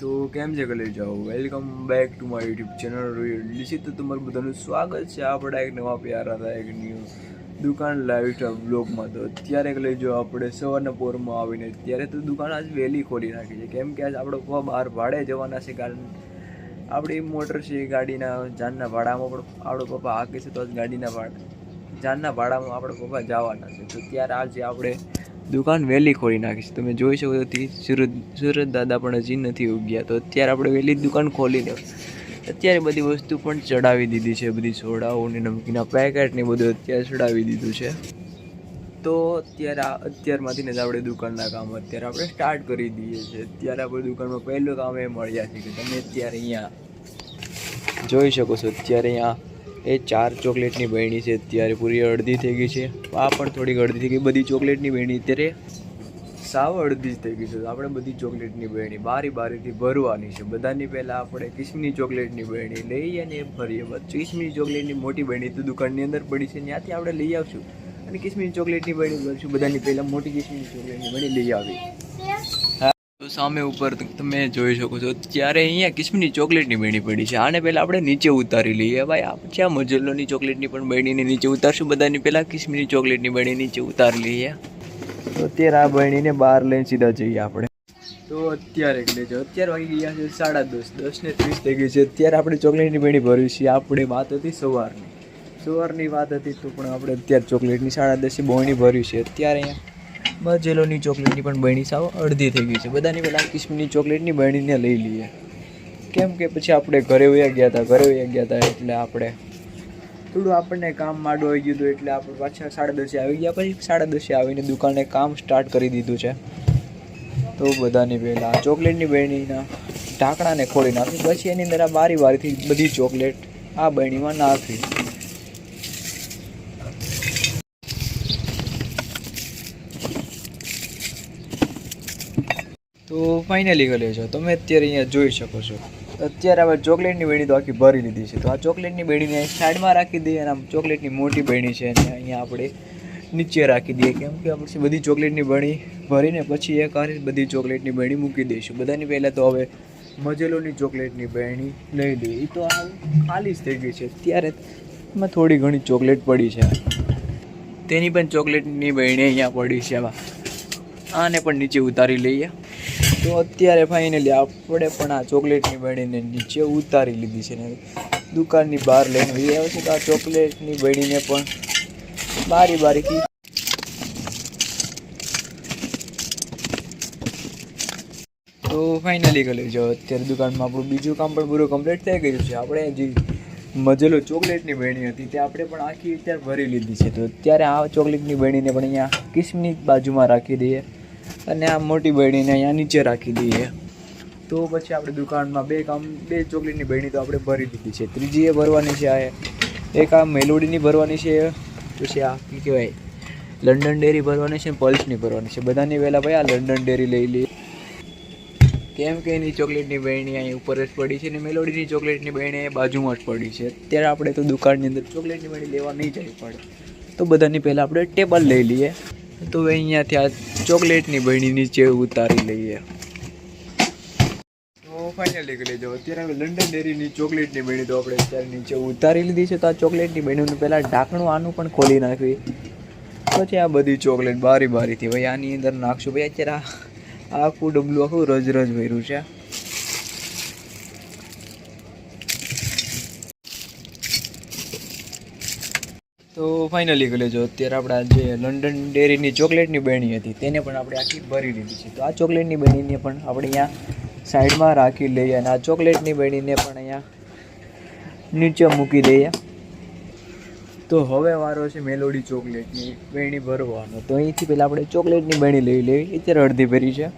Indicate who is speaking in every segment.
Speaker 1: તો કેમ છે કલે જાઓ welcome back to my YouTube channel નિશ્ચિત તો તમારું બધાનું સ્વાગત છે. આપણા એક નવા પ્યારા હતા, એક ન્યૂ દુકાન લાઈવ બ્લોગમાં તો અત્યારે કલે જો આપણે સવારના પોરમાં આવીને ત્યારે તો દુકાન આજ વહેલી ખોલી નાખી છે. કેમ કે આજ આપણે બહાર ભાડે જવાના છે, કારણ આપણી મોટર છે ગાડીના જાનના ભાડામાં પણ આપણો પપ્પા હાકે છે, તો આજ ગાડીના ભાડા જાનના ભાડામાં આપણો પપ્પા જવાના છે. તો ત્યારે આજે આપણે દુકાન વહેલી ખોલી નાખી છે તમે જોઈ શકો તો સુરત સુરત દાદા પણ હજી નથી ઉગ્યા. તો અત્યારે આપણે વહેલી દુકાન દુકાન ખોલીને અત્યારે બધી વસ્તુ પણ ચડાવી દીધી છે, બધી સોડાઓ ને નમકીના પેકેટ ને બધું અત્યારે ચડાવી દીધું છે. તો અત્યારે અત્યારમાંથી અત્યારમાંથી જ આપણે દુકાનના કામ અત્યારે આપણે સ્ટાર્ટ કરી દઈએ છીએ. અત્યારે આપણે દુકાનમાં પહેલું કામ એ મળ્યા છે કે તમે અત્યારે અહીંયા જોઈ શકો છો, અત્યારે અહીંયા એ ચાર ચોકલેટની બહેણી છે, અત્યારે પૂરી અડધી થઈ ગઈ છે. આ પણ થોડીક અડધી થઈ ગઈ. બધી ચોકલેટની બહેણી અત્યારે સાવ અડધી જ થઈ ગઈ છે. આપણે બધી ચોકલેટની બહેણી બારી બારીથી ભરવાની છે. બધાની પહેલાં આપણે કિસમીની ચોકલેટની બહેણી લઈએ અને ભરીએ. બસ કિસમીની ચોકલેટની મોટી બહેણી તો દુકાનની અંદર પડી છે. ત્યાંથી આપણે લઈ આવશું. અને કિસમીની ચોકલેટની બહેણી ભરશું બધાની પહેલાં મોટી કિસમીની ચોકલેટની બહેણી લઈ આવી તો સામે ઉપર તમે જોઈ શકો છો. ત્યારે અહીંયા કિસ્મની ચોકલેટની બેણી પડી છે. આને પહેલાં આપણે નીચે ઉતારી લઈએ. ભાઈ આ ક્યાં મજલ્લોની ચોકલેટની પણ બેણીને નીચે ઉતારશું. બધાની પહેલાં કિસ્મની ચોકલેટની બેણી નીચે ઉતારી લઈએ. તો અત્યારે આ બેણીને બહાર લઈને સીધા જઈએ આપણે. તો અત્યારે એટલે જો, અત્યારે વાગી ગયા છે સાડા દસ. દસ ને ત્રીસ થઈ ગઈ છે. અત્યારે આપણે ચોકલેટની બેણી ભરી છે આપણે વાત હતી સવારની. સવારની વાત હતી તો પણ આપણે અત્યારે ચોકલેટની સાડા દસે બોણી ભરી છે. અત્યારે અહીંયા બજેલોની ચોકલેટની પણ બહેણી સાવ અડધી થઈ ગઈ છે. બધાની પહેલાં કિસ્મની ચોકલેટની બહેણીને લઈ લઈએ. કેમ કે પછી આપણે ઘરે વયા ગયા હતા ઘરે વયા ગયા હતા એટલે આપણે થોડું આપણને કામ માંડું આવી ગયું હતું એટલે આપણે પાછા સાડા દસે આવી ગયા. પછી સાડા દસે આવીને દુકાને કામ સ્ટાર્ટ કરી દીધું છે. તો બધાની પહેલાં ચોકલેટની બહેણીના ઢાંકણાને ખોલી નાખી. પછી એની અંદર આ બારી બારીથી બધી ચોકલેટ આ બહેણીમાં નાખી. તો ફાઇનલી ગયો છો. તમે અત્યારે અહીંયા જોઈ શકો છો. અત્યારે હવે ચોકલેટની બેડી તો આખી ભરી લીધી છે. તો આ ચોકલેટની બેડીને સાઈડમાં રાખી દઈએ અને આમ ચોકલેટની મોટી બેડી છે અને અહીંયા આપણે નીચે રાખી દઈએ. કેમ કે આપણે બધી ચોકલેટની બેડી ભરીને પછી એક હારે બધી ચોકલેટની બેડી મૂકી દઈશું. બધાની પહેલાં તો હવે મજેલોની ચોકલેટની બેણી લઈ લઈએ. એ તો આ ખાલી જ થઈ ગઈ છે. ત્યારે એમાં થોડી ઘણી ચોકલેટ પડી છે. તેની પણ ચોકલેટની બેણી અહીંયા પડી છે. આમાં. આને પણ નીચે ઉતારી લઈએ. તો અત્યારે ફાઇનલી આપણે પણ આ ચોકલેટની બળીને નીચે ઉતારી લીધી છે ને દુકાનની બહાર લઈને લઈ આવે છે તો આ ચોકલેટની બળીને પણ બારી બારીથી તો ફાઇનલી કરી જો અત્યારે દુકાનમાં આપણું બીજું કામ પણ પૂરું કમ્પ્લીટ થઈ ગયું છે. આપણે જે મજેલો ચોકલેટની બહેણી હતી તે આપણે પણ આખી અત્યારે ભરી લીધી છે. તો અત્યારે આ ચોકલેટની બહેણીને પણ અહીંયા કિસમની બાજુમાં રાખી દઈએ. અને આ મોટી બહેણીને અહીંયા નીચે રાખી દઈએ. તો પછી આપણે દુકાનમાં બે કામ, બે ચોકલેટની બહેણી તો આપણે ભરી દીધી છે. ત્રીજી એ ભરવાની છે આ એક આ મેલોડીની ભરવાની છે પછી આ શું કહેવાય, લંડન ડેરી ભરવાની છે પલ્સની ભરવાની છે. બધાની પહેલાં ભાઈ આ લંડન ડેરી લઈ લઈએ. કેમ કે એની ચોકલેટની બહેણી અહીં ઉપર જ પડી છે ને મેલોડીની ચોકલેટની બહેણી એ બાજુમાં જ પડી છે. અત્યારે આપણે તો દુકાનની અંદર ચોકલેટની બહેણી લેવા નહીં જવી પડે. તો બધાની પહેલાં આપણે ટેબલ લઈ લઈએ. તો હવે અહીંયાથી આ ચોકલેટની બહેણી નીચે ઉતારી લઈએ. તો ફાઇનલી કરી અત્યારે લંડન ડેરીની ચોકલેટની બહેણી તો આપણે અત્યારે નીચે ઉતારી લીધી છે. તો આ ચોકલેટની બહેણીનું પહેલાં ઢાંકણું પણ ખોલી નાખવી. પછી આ બધી ચોકલેટ બારી બારીથી. ભાઈ, આની અંદર નાખશું. ભાઈ, અત્યારે આખું ડબલું આખું રજ રજ ભર્યું છે. તો ફાઇનલી કરી લેજો અત્યારે આપણે જે લંડન ડેરીની ચોકલેટની બહેણી હતી, તેને પણ આપણે આખી ભરી લીધી છે. તો આ ચોકલેટની બહેણીને પણ આપણે અહીંયા સાઈડમાં રાખી લઈએ અને આ ચોકલેટની બહેણીને પણ અહીંયા નીચે મૂકી દઈએ. તો હવે વારો છે મેલોડી ચોકલેટની, બહેણી ભરવાનો. તો અહીંથી પહેલાં આપણે ચોકલેટની બહેણી લઈ લેવી અત્યારે અડધી ભરી છે.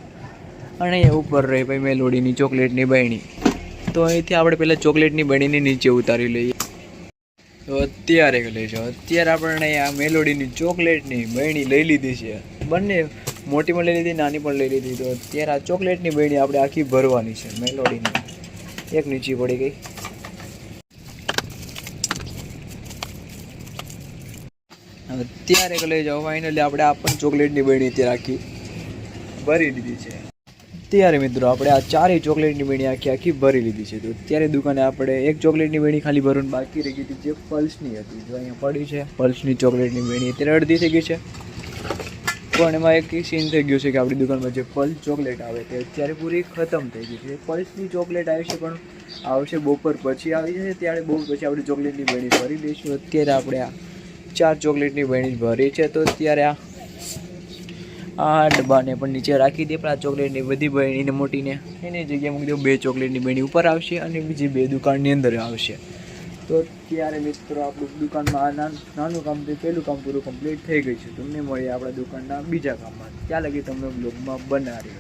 Speaker 1: અને અહીંયા ઉપર રહી ભાઈ મેલોડીની ચોકલેટની બહેણી. તો અહીંથી આપણે પહેલાં ચોકલેટની બહેણીને નીચે ઉતારી લઈએ. તો અત્યારે લેજો અત્યારે આપણે આ મેલોડીની ચોકલેટની બહેણી લઈ લીધી છે. બંને મોટી પણ લઈ લીધી, નાની પણ લઈ લીધી. તો અત્યારે આ ચોકલેટની બહેણી આપણે આખી ભરવાની છે મેલોડીની. એક નીચી પડી ગઈ. અત્યારે લઈ જાઓ ફાઇનલી આપણે આ પણ ચોકલેટની બહેણી અત્યારે આખી ભરી લીધી છે. ત્યારે મિત્રો આપણે આ ચારેય ચોકલેટની બેણી આખી આખી ભરી લીધી છે. તો ત્યારે દુકાને આપણે એક ચોકલેટની વેણી ખાલી ભરવાનું બાકી રહી ગઈ હતી, જે પલ્સની હતી. જો અહીંયા પડી છે, પલ્સની ચોકલેટની વેણી અત્યારે અડધી થઈ ગઈ છે. પણ એમાં એક સીન થઈ ગયું છે કે આપણી દુકાનમાં જે પલ્સ ચોકલેટ આવે તે અત્યારે પૂરી ખતમ થઈ ગઈ છે. પલ્સની ચોકલેટ આવી છે, પણ આવશે બપોર પછી આવી જશે, ત્યારે બહુ પછી આપણે ચોકલેટની વેણી ભરી દઈશું અત્યારે આપણે આ ચાર ચોકલેટની બેણી ભરી છે, તો અત્યારે આ આ ડબ્બાને પણ નીચે રાખી દે, પણ આ ચોકલેટની બધી બહેણીને, મોટીને. એની જગ્યાએ મૂકી દઉં બે ચોકલેટની બહેણી ઉપર આવશે અને બીજી બે દુકાનની અંદર આવશે. તો ત્યારે મિત્રો, આપણું દુકાનમાં આ નાનું કામ તે પહેલું કામ પૂરું કમ્પ્લીટ થઈ ગયું છે. તમને મળીએ આપણા દુકાનના બીજા કામમાં. ત્યાં લગી તમે બ્લોગમાં બનાવી